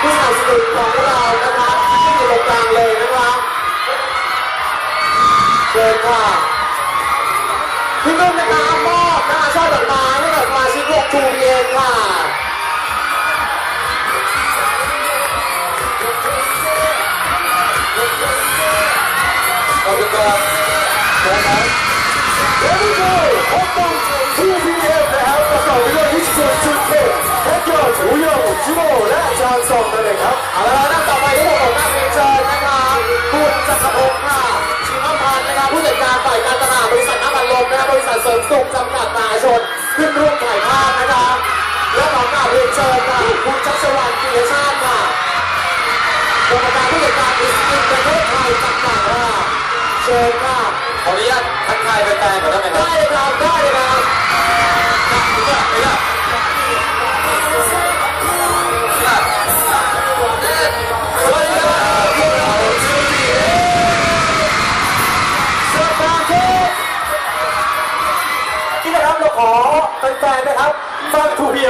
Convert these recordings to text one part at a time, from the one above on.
หนึ่งของเรานะครับที่อยู่ตรงกลางเลยนะครับเชิญค่ะพี่นุ่นนะครับมอบหน้าช่อดอกไม้ให้กับสมาชิกวงทูพีเอ็นค่ะขอบคุณครับนะครับ Here we go! 홍콩 2PM นะครับประกอบไปด้วยพิชิตจุดเด่น แท็กเกอร์อุยงจิโบและจางซองนั่นเองครับเอาละนั่งต่อไปที่ผมของนักเรียนเชิญนะครับ ม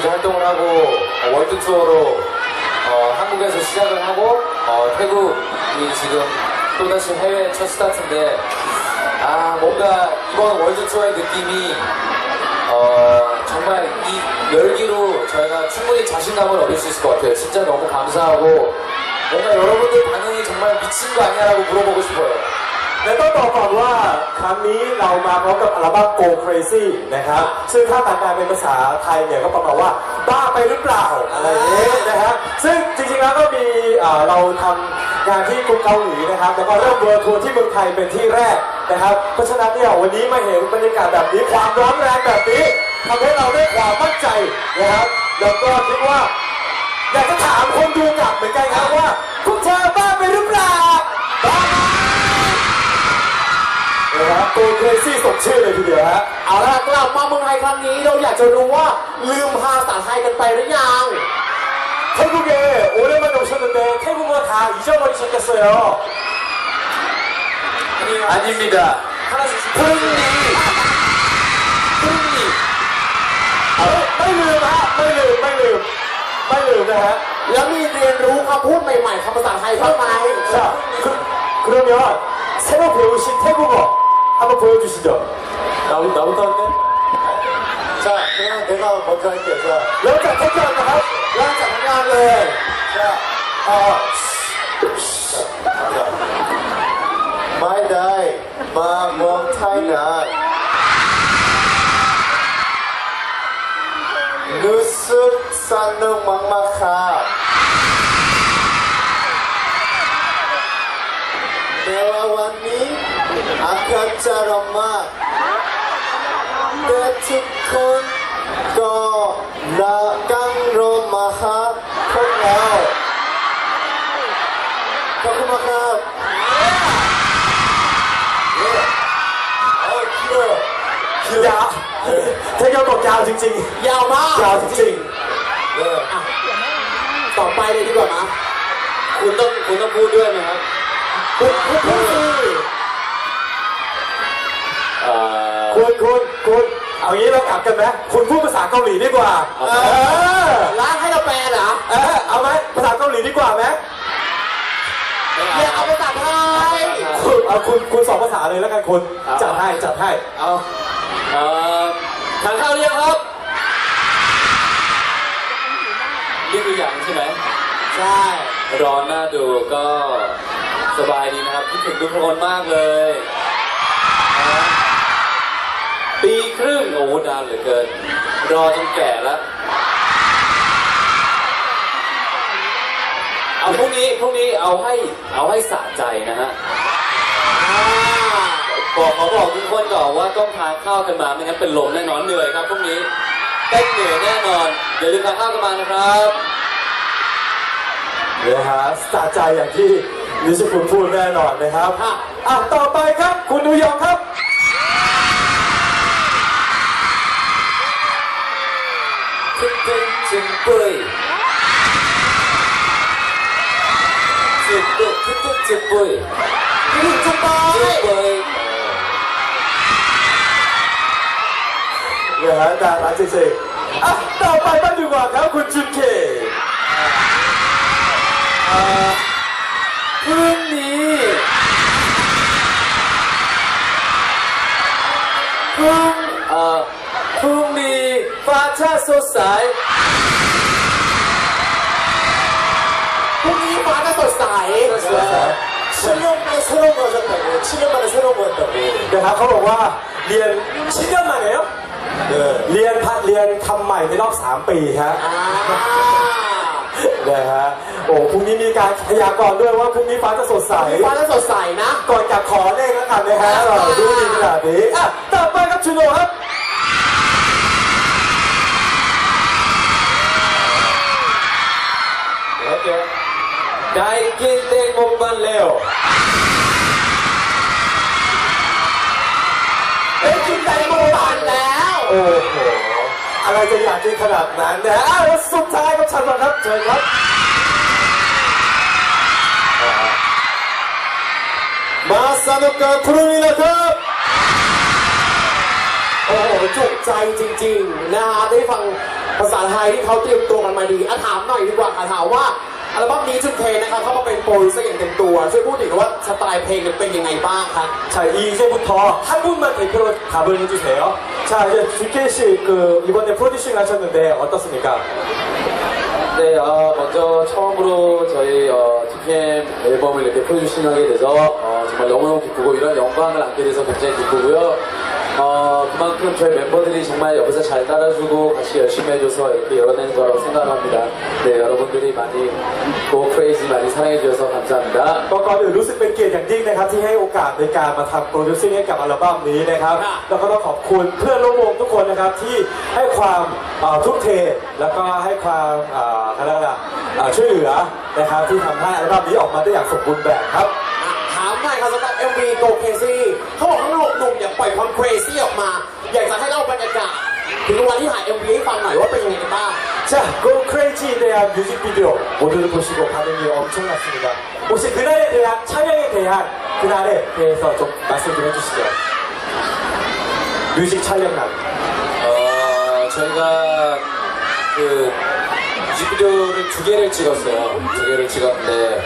이제 활동을 하고 어, 월드 투어로 어, 한국에서 시작을 하고 어, 태국이 지금 또다시 해외 첫 스타트인데 아 뭔가 이번 월드 투어의 느낌이 어, 정말 이 열기로 저희가 충분히 자신감을 얻을 수 있을 것 같아요. 진짜 너무 감사하고 뭔가 여러분들 반응이 정말 미친 거 아니야라고 물어보고 싶어요. และต้องบอกก่อนว่าครั้งนี้เรามาพร้อมกับอัลบั้ม Go Crazy นะครับ ซึ่งถ้าต่างการเป็นภาษาไทยเนี่ยก็ประมาณว่าบ้าไปหรือเปล่าอะไรอย่างนี้นะฮะซึ่งจริงๆแล้วก็มีเราทำงานที่กรุงเกาหลีนะครับแล้วก็เริ่มเวิร์ทัวร์ที่เมืองไทยเป็นที่แรกนะครับ เพราะฉะนั้นเนี่ยวันนี้มาเห็นบรรยากาศแบบนี้ความร้อนแรงแบบนี้ทำให้เราได้ความมั่นใจนะครับแล้วก็คิดว่าอยากจะถามคนดูกลับเหมือนกันครับว่าพวกเธอบ้าไปหรือเปล่าบ้า นะครับตัวเครซี่สมชื่อเลยทีเดียวฮะ เอาละกลับมาเมืองไทยครั้งนี้เราอยากจะรู้ว่าลืมภาษาไทยกันไปหรือยัง 태국에 오랜만에 오셨는데 태국어 다 잊어버리셨겠어요. 아닙니다. 하나씩 푸른니, 푸른니. ไม่ลืมฮะไม่ลืมไม่ลืมไม่ลืมนะฮะ แล้วมีเรียนรู้คำพูดใหม่ๆคำภาษาไทยบ้างไหม 자 그, 그러면 새로 배우신 태국어 한번 보여주시죠. 나, 나부터 할게. 자, 그러면 내가 먼저 할게. 자, 여자 먼저 할까? 여자 먼저 할래. 자, 아, 아 my die, my mom tie night. 누스 산능 막막하. 내와 왔니? รักรักจะรำมากแต่ทุกคนก็รักกันรอมาหาพวกเราขอบคุณมากครับเย้เอาคิวยาถ้าเราบอกยาวจริงๆ ยาวมากยาวจริงๆต่อไปเลยดีกว่านะคุณต้องคุณต้องพูดด้วยนะครับ พูดพูด เอ่อๆคุณคุณคุณเอางี้เรากลับกันไหมคุณพูดภาษาเกาหลีดีกว่า เอาเอครับอร้านให้เราแปลเหรอเออเอาไหมภาษาเกาหลีดีกว่าไหมอย่าเอาภาษาไทยคุณเอาคุณคุณสองภาษาเลยแล้วกันคุณจัดให้จัดให้เอาเอ่อทานข้าวหรือยังครับนี่คืออย่างใช่ไหมใช่ ร้อนหน้าดูก็สบายดีนะครับคิดถึงทุกคนมากเลยนะ ปีครึ่งโอ้โหนานเหลือเกิน รอจนแก่แล้ว เอาพรุ่งนี้พรุ่งนี้เอาให้เอาให้สะใจนะฮะอ่าบอกขอบอกทุกคนก่อนว่าต้องทานข้าวกันมาไม่งั้นเป็นลมแน่นอนเหนื่อยครับพรุ่งนี้เต้นเหนื่อยแน่นอนอย่าลืมทานข้าวกันมานะครับนะฮะสะใจอย่างที่นิชคุณพูดแน่นอนนะครับค่ะอะต่อไปครับคุณดูยองครับ เบยจุดจุดจุดจุดจุบจุดจิบเบยเหลือแต่ร้านเฉยๆอะต่อไปบ้างดีกว่าครับคุณจุดเคพรุ่งนี้พรุ่งเอ่อพรุ่งนี้ฟ้าชาสดใส 7년 만에 새로운 거 하셨다고 7년 만에 새로운 거 했다고 นะครับเขาบอกว่าเรียน 7년 만에요? 네. เรียนพัดเรียนทำใหม่ในรอบ 3 ปีฮะ อ่า นะฮะโอ้พรุ่งนี้มีการพยากรณ์ด้วยว่าพรุ่งนี้ฟ้าจะสดใส ฟ้าจะสดใสนะ ก่อนกลับขอเลขแล้วกันนะฮะเราดูดีขนาดนี้อ่ะต่อไปครับชูโนครับ ได้กิ Kinte Kumban Leo. Hey, Kinte Kumban Leo. โอ้โห อะไรจะอยากกินขนาดนั้นนะอ้าวสุดท้ายก็ชนะครับเชิญครับ มาสนุกกันพรุ่งนี้นะครับ โอ้โหจุกใจจริงๆนะฮะได้ฟังภาษาไทยที่เขาเตรียมตัวกันมาดีอะถามหน่อยดีกว่าค่ะถามว่า อัลบั้มนี้จุดเทนะครับเข้ามาเป็นโปรดิวเซอร์อย่างเต็มตัวช่วยพูดถึงว่าสไตล์เพลงเนี่ยเป็นยังไงบ้างครับ 자, 이제부터 한 분만 대표로 답을 해주세요. 자, 이제 주케 씨, 그, 이번에 프로듀싱 하셨는데 어떻습니까? 네, 어, 먼저 처음으로 저희 어, DPM 앨범을 이렇게 프로듀싱하게 돼서 어, 정말 너무너무 기쁘고 이런 영광을 안게 돼서 굉장히 기쁘고요. 어, 그만큼 저희 멤버들이 정말 옆에서 잘 따라주고 같이 열심히 해줘서 이렇게 열어낸 거라고 생각합니다. 네, 여러분들이 많이 고 크레이지 많이 사랑해주셔서 감사합니다. ก็ก่อนอื่นรู้สึกเป็นเกียรติอย่างยิ่งนะครับ ที่ให้โอกาสในการมาทำโปรดิวซิ่งให้กับอัลบั้มนี้นะครับ ค่ะ แล้วก็ต้องขอบคุณเพื่อนร่วมวงทุกคนนะครับที่ให้ความเอ่อทุ่มเท แล้วก็ให้ความเอ่อเขาเรียกว่าอะไรเอ่อช่วยเหลือนะครับที่ทำให้อัลบั้มนี้ออกมาได้อย่างสมบูรณ์แบบครับ อ่ะถามหน่อยครับสำหรับ MV Go Crazy เขาบอกทั้งหกหนุ่มเนี่ยปล่อยความ crazy ออกมา อยากจะให้เล่าบรรยากาศถึงวันที่ถ่าย MV ให้ฟังหน่อยว่าเป็นยังไงกันบ้าง 자, Go Crazy에 대한 뮤직비디오 모두들 보시고 반응이 엄청났습니다. 혹시 그날에 대한 촬영에 대한 그날에 대해서 좀 말씀 좀 해주시죠. 뮤직 촬영 날. 어, 저희가 그 뮤직비디오를 두 개를 찍었어요. 두 개를 찍었는데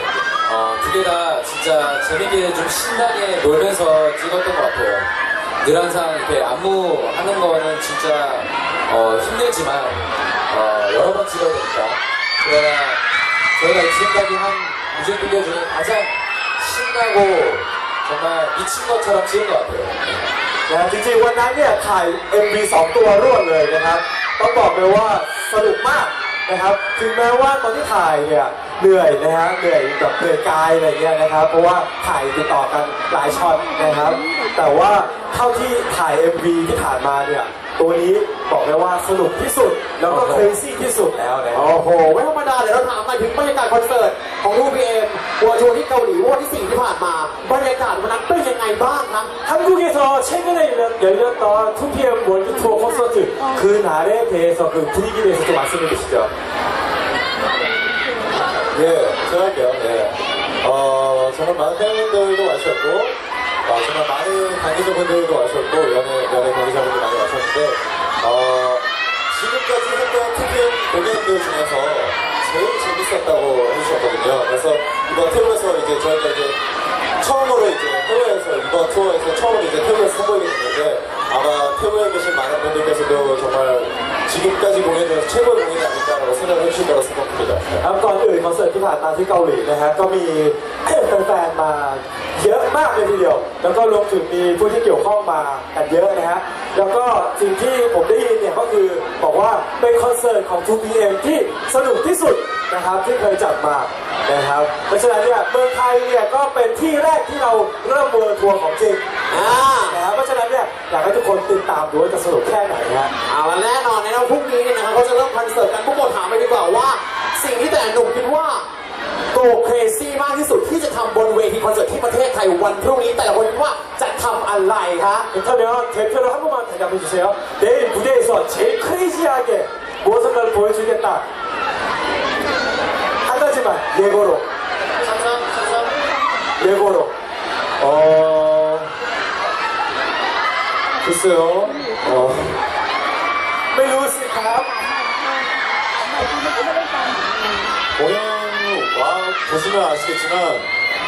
어, 두 개 다 진짜 재밌게 좀 신나게 놀면서 찍었던 것 같아요. 늘 항상 이렇게 안무하는 거는 진짜 어, 힘들지만 어, 여러 번 찍어야 되니까 그러나 저희가 지금까지 한 뮤직비디오 중에 가장 신나고 정말 미친 것처럼 찍은 것 같아요. นะฮะจริงๆวันนั้นเนี่ยถ่าย MV 2 ตัวรวดเลยนะครับ ต้องบอกเลยว่าสนุกมากนะครับ ถึงแม้ว่าตอนที่ถ่ายเนี่ย เหนื่อยนะฮะเหนื่อยแบบเหนื่อยกายอะไรเงี้ยนะครับ เพราะว่าถ่ายติดต่อกันหลายช็อตนะครับ แต่ว่าเท่าที่ถ่าย MV ที่ถ่ายมาเนี่ยตัวนี้บอกได้ว่าสนุกที่สุดแล้วก็เครซี่ที่สุดแล้วนะโอ้โหไม่ธรรมดาเลยเราถามไปถึงบรรยากาศคอนเสิร์ตของรูปีเอ็มวัวชวนที่เกาหลีวันที่ 4 ที่ผ่านมาบรรยากาศวันนั้นเป็นยังไงบ้างครับทั้งคู่ที่ซอเช่นกันเลยเดี๋ยวเรื่อทุกเพียงวันที่ทัวร์คอนเสิร์ตคือหนาเร่เพย์ซอคือที่กิเลสจังหวัดสุรินทร์ 예, 제가 할게요. 예. 어, 정말 많은 팬분들도 와주셨고, 어, 정말 많은 관계자분들도 와주셨고, 연예, 연예 관계자분들 많이 와주셨는데, 어, 지금까지 했던 TPM 공연들 중에서 제일 재밌었다고 해주셨거든요. 그래서 이번 태국에서 이제 저희가 이제 처음으로 이제 해외에서 이번 투어에서 처음으로 이제 태국에서 선보이게 됐는데 아마 태국에 계신 많은 분들께서도 정말 지금까지 공연 중에서 최고의 공연이 아닐까라고 생각을 해주실 거라고 생각합니다. ครับก่อนอื่นคอนเสิร์ตที่ผ่านมาที่เกาหลีนะฮะก็มี แฟนๆมาเยอะมากเลยทีเดียว แล้วก็รวมถึงมีผู้ที่เกี่ยวข้องมากันเยอะนะฮะ แล้วก็สิ่งที่ผมได้ยินเนี่ยก็คือบอกว่าเป็นคอนเสิร์ตของ 2PM ที่สนุกที่สุดนะครับที่เคยจัดมานะครับเพราะฉะนั้นเนี่ยเมืองไทยเนี่ยก็เป็นที่แรกที่เราเริ่มเวิร์ทัวร์ของจริงอ่านะครับเพราะฉะนั้นเนี่ยอยากให้ทุกคนติดตามดูว่าจะสนุกแค่ไหนฮะเอาละแน่นอนนะครับพรุ่งนี้เนี่ยนะครับเขาจะเริ่มคอนเสิร์ตกันพวกผมถามไปดีกว่าว่า สิ่งที่แต่ละหนุ่มคิดว่า Go Go Crazy มากที่สุดที่จะทำบนเวทีคอนเสิร์ตที่ประเทศไทยวันพรุ่งนี้แต่ละคนคิดว่าจะทำอะไรคะ 그렇다면 대표로 한 번만 대답해 주세요. 내일 무대에서 제일 크레이지하게 무엇인가를 보여주겠다. 한 가지만 예고로. 예고로. 어, 글쎄요. 어, 보시면 아시겠지만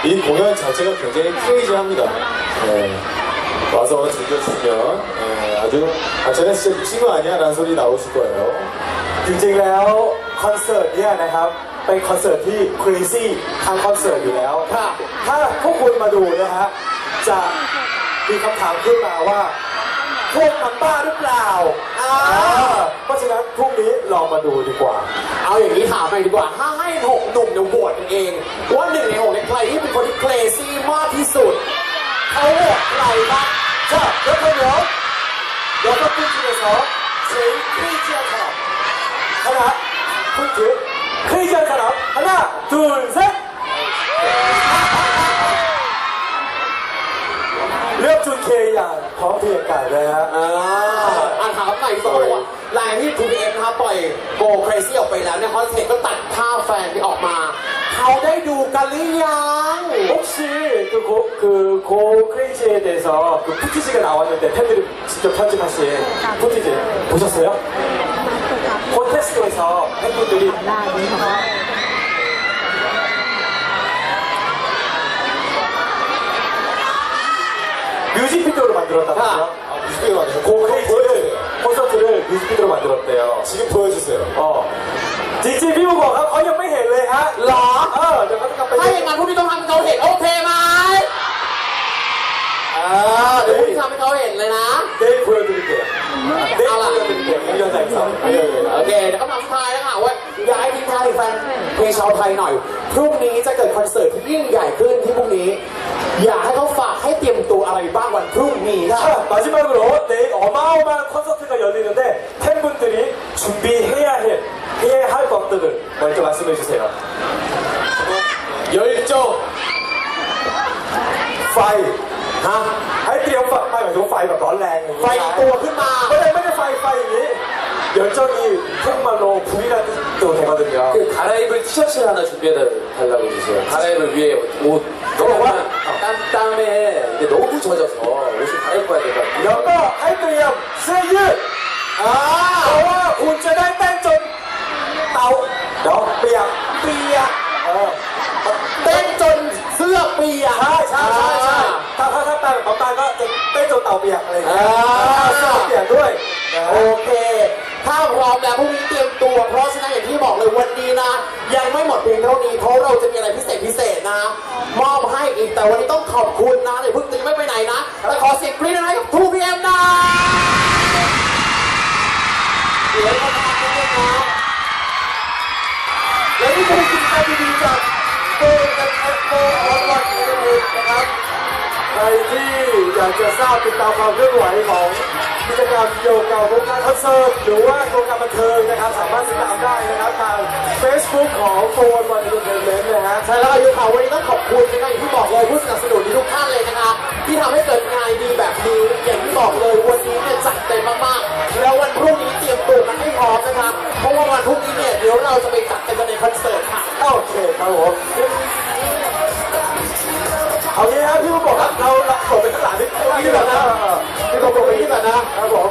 이 공연 자체가 굉장히 크레이지합니다. 네. 와서 즐겨주시면 네, 아주 아 쟤네 진짜 미친 거 아니야? 라는 소리 나오실 거예요. จริงๆแล้วคอนเสิร์ตเนี่ยนะครับเป็นคอนเสิร์ตที่ crazy ทางคอนเสิร์ตอยู่แล้ว ครับ ถ้าพวกคุณมาดูนะฮะจะมีคำถามขึ้นมาว่า พวกมันบ้าหรือเปล่า อ่า เพราะฉะนั้นพรุ่งนี้ลองมาดูดีกว่า เอาอย่างนี้ถามไปดีกว่า ถ้าให้หกหนุ่มเนี่ยโหวตกันเอง ว่าหนึ่งในหกในยใครที่เป็นคนที่ crazy มากที่สุด เขาโหวตใครบ้าง 자, 그렇다면 여섯 분 중에서 제일 크레이지한 사람 하나, 포인트 크레이지한 사람 하나, 둘, 셋เลือกจุนเคอย่างพร้อมเพรียงกันเลยฮะ อ่าอ่านถามใหม่ต่อว่าหลังที่ 2PM นะครับปล่อย Go Crazy ออกไปแล้วเนี่ยคอนเสิร์ตก็ตัดภาพแฟนที่ออกมา เขาได้ดูกันหรือยัง 혹시 그 고, 그 고 크레이지에 대해서 그 푸티지가 나왔는데 팬들이 직접 편집하신 푸티지 보셨어요? 콘테스트에서 팬분들이 ได้ดีค่ะ 뮤직비디오로 만들었다고요? 아, 뮤직비디오 만드서 고 고 크레이지 보여주세요. 콘서트를 뮤직비디오로 만들었대요. 지금 보여주세요. 어. 지지 비우고 가 거의ไม่เห็นเลยฮะ หรอ เออเดี๋ยวเขาจะกลับไป ถ้าอย่างนั้นพวกนี้ต้องทำให้เขาเห็น โอเคไหมอ่าเดี๋ยวพวกนี้ทำให้เขาเห็นเลยนะ 내일 보여드릴게요. 내일 알아. 보여드릴게요. 공연장에서. 예, 예. โอเคเดี๋ยวก็มาสุดท้ายแล้วค่ะว่าอยากให้ทิ้งท้ายถึงแฟนเพลงชาวไทยหน่อย พรุ่งนี้จะเกิดคอนเสิร์ตที่ยิ่งใหญ่ขึ้นที่พรุ่งนี้ อยากให้เขาฝาก ให้เตรียมตัวอะไรบ้างวันพรุ่งนี้ค่ะ 자, 마지막으로 내일 어마어마한 콘서트가 열리는데 팬분들이 준비해야 해, 해야 할 것들을 먼저 말씀해 주세요. 열정 ไฟฮะให้เตรียมไฟไม่หมายถึงไฟแบบร้อนแรงอย่างนี้ ไฟตัวขึ้นมา ไม่ได้ไม่ได้ไฟไฟอย่างนี้열정이 정말로 불이라는 뜻도 되거든요. 그 갈아입을 티셔츠 하나 준비해 달라고 해주세요. 갈아입을 위해 옷. ปียกอะไรอย่างเงี้ยอ่า เสื้อเปียกด้วยนะโอเค ถ้าพร้อมแล้วพรุ่งนี้เตรียมตัว เพราะฉะนั้นอย่างที่บอกเลยวันนี้นะ ยังไม่หมดเพียงเท่านี้ เพราะเราจะมีอะไรพิเศษพิเศษนะ มอบให้อีก แต่วันนี้ต้องขอบคุณนะเดี๋ยวเพิ่งตีไม่ไปไหนนะ แต่ขอเสียงกรี๊ดหน่อยกับ 2PM นะเดี๋ยวมาทำกันด้วยนะ และนี่คือกิจกรรมดีๆจากโกลเด้นแอปเปิลออนไลน์นั่นเองนะครับ ใครที่อยากจะทราบติดตามความเคลื่อนไหวของกิจกรรมเกี่ยกับวงการคอนเสิร์ตหรือว่าวงการบันเทิงนะครับ สามารถติดตามได้นะครับทาง Facebook ของโกลวันเดอร์เทนเมนต์นะฮะใช่แล้วอายุเขาวันนี้ต้องขอบคุณนะครับอย่างที่บอกเลยผู้สนับสนุนทุกท่านเลยนะคะ ที่ทำให้เกิดงานดีแบบนี้อย่างที่บอกเลยวันนี้เนี่ยจัดเต็มมากๆ แล้ววันพรุ่งนี้เตรียมตัวกันให้พร้อมนะครับเพราะว่าวันพรุ่งนี้เนี่ยเดี๋ยวเราจะไปจัดเต็มกันในคอนเสิร์ตค่ะโอเคครับผม เอางี้นะพี่ก็บอกครับเราเราส่งไปข้างหลังนี่ที่ก่อนะพี่ก็บอกไปที่ก่อนนะครับผม